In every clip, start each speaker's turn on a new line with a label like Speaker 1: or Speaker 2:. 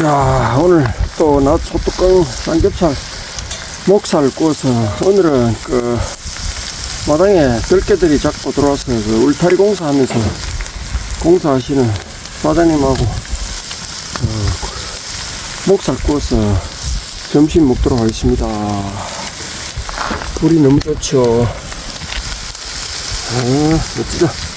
Speaker 1: 자, 오늘 또 낮 소뚜껑 삼겹살 목살 구워서 오늘은 그 마당에 들개들이 자꾸 들어와서 그 울타리 공사하면서 공사하시는 사장님하고 어, 목살 구워서 점심 먹도록 하겠습니다. 불이 너무 좋죠. 아, 멋지다.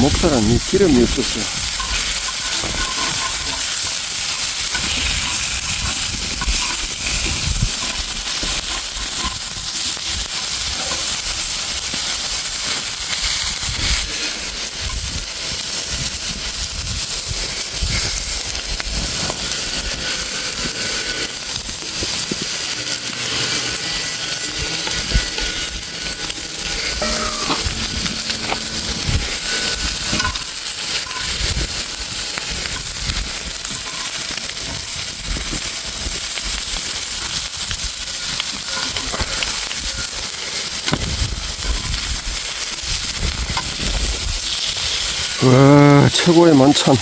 Speaker 1: 목살은 이 기름이 없어 와, 최고의 만찬.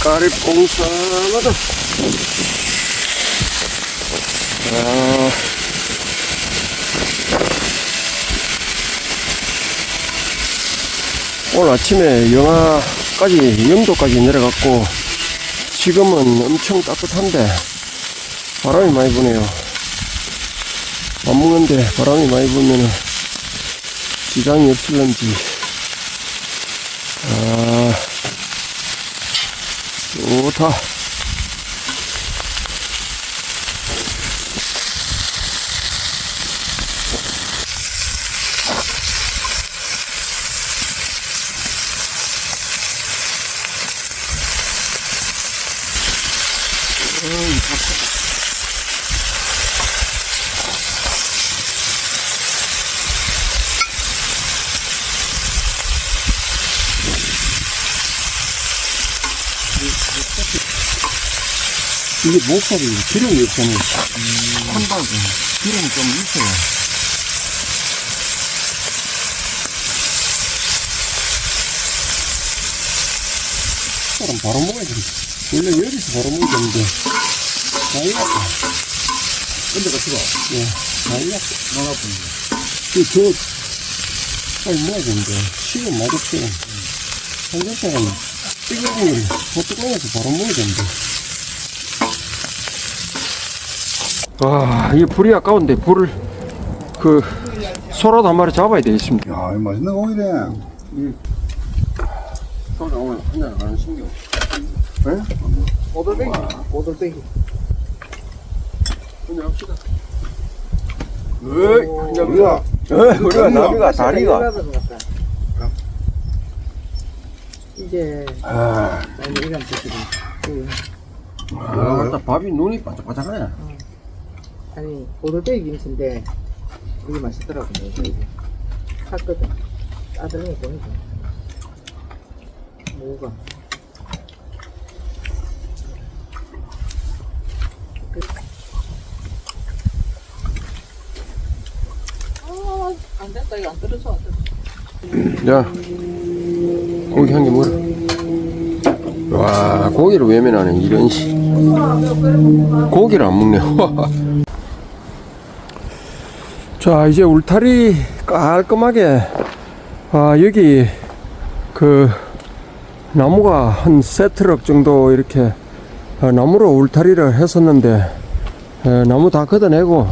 Speaker 1: 까리 공사마다. 아. 오늘 아침에 영하까지, 영도까지 내려갔고, 지금은 엄청 따뜻한데, 바람이 많이 부네요. 안 먹는데 바람이 많이 불면은 지장이 없을런지, 아, 좋 이게 목살이 기름이 없잖아요. 한방에 기름이 좀 있어요. 사람 바로 먹어야 돼. 원래 여기서 바로 먹어야 되는데. 나이가. 근데 같이 봐. 예. 나이가. 나 아픈데. 저, 빨리 먹어야 되는데. 시간 맛없어요. 삼겹살은 뜨거운 걸, 소뚜껑에서 바로 먹어야 되는데. 와, 이 불이 아까운데 불을 그 소라도 한 마리 잡아야 되겠습니다.
Speaker 2: 야, 이거 맛있는 고기네.
Speaker 1: 소라 오늘 한잔 가는 신경. 네?
Speaker 3: 꼬들빼기, 꼬들빼기.
Speaker 1: 한잔 합시다. 어이, 한잔
Speaker 2: 우리가
Speaker 1: 우리가 나비가 다리가.
Speaker 3: 이제
Speaker 2: 아,
Speaker 3: 이건 그,
Speaker 1: 아, 맞다. 밥이 눈이 반짝반짝하네.
Speaker 3: 아니 꼬들빼기 김치인데 이게 맛있더라고 내가 이게 샀거든 아들이 보니까 뭐가 안 된다 이거 안 떨어져 안 떨어져
Speaker 1: 자, 고기 한개 먹어. 와, 고기를 외면하는 이런 씨. 고기를 안 먹네. 자, 이제 울타리 깔끔하게, 아, 여기, 그, 나무가 한 세 트럭 정도 이렇게, 어, 나무로 울타리를 했었는데, 에, 나무 다 걷어내고,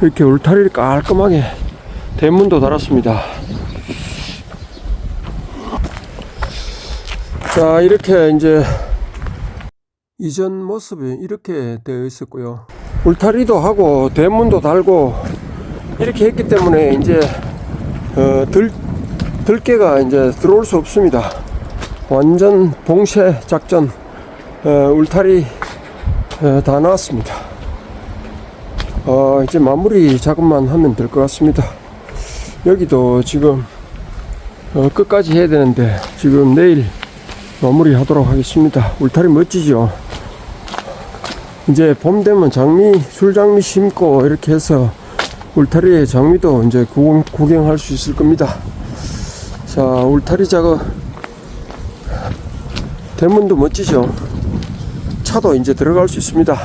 Speaker 1: 이렇게 울타리를 깔끔하게 대문도 달았습니다. 자, 이렇게 이제 이전 모습이 이렇게 되어 있었고요. 울타리도 하고 대문도 달고 이렇게 했기 때문에 이제 어, 들 들개가 이제 들어올 수 없습니다. 완전 봉쇄 작전 어, 울타리 어, 다 나왔습니다. 어, 이제 마무리 작업만 하면 될 것 같습니다. 여기도 지금 어, 끝까지 해야 되는데 지금 내일 마무리 하도록 하겠습니다. 울타리 멋지죠? 이제 봄 되면 장미, 술장미 심고 이렇게 해서 울타리의 장미도 이제 구경, 구경 할 수 있을 겁니다. 자, 울타리 작업. 대문도 멋지죠? 차도 이제 들어갈 수 있습니다.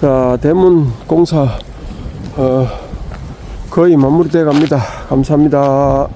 Speaker 1: 자, 대문 공사, 어, 거의 마무리돼 갑니다. 감사합니다.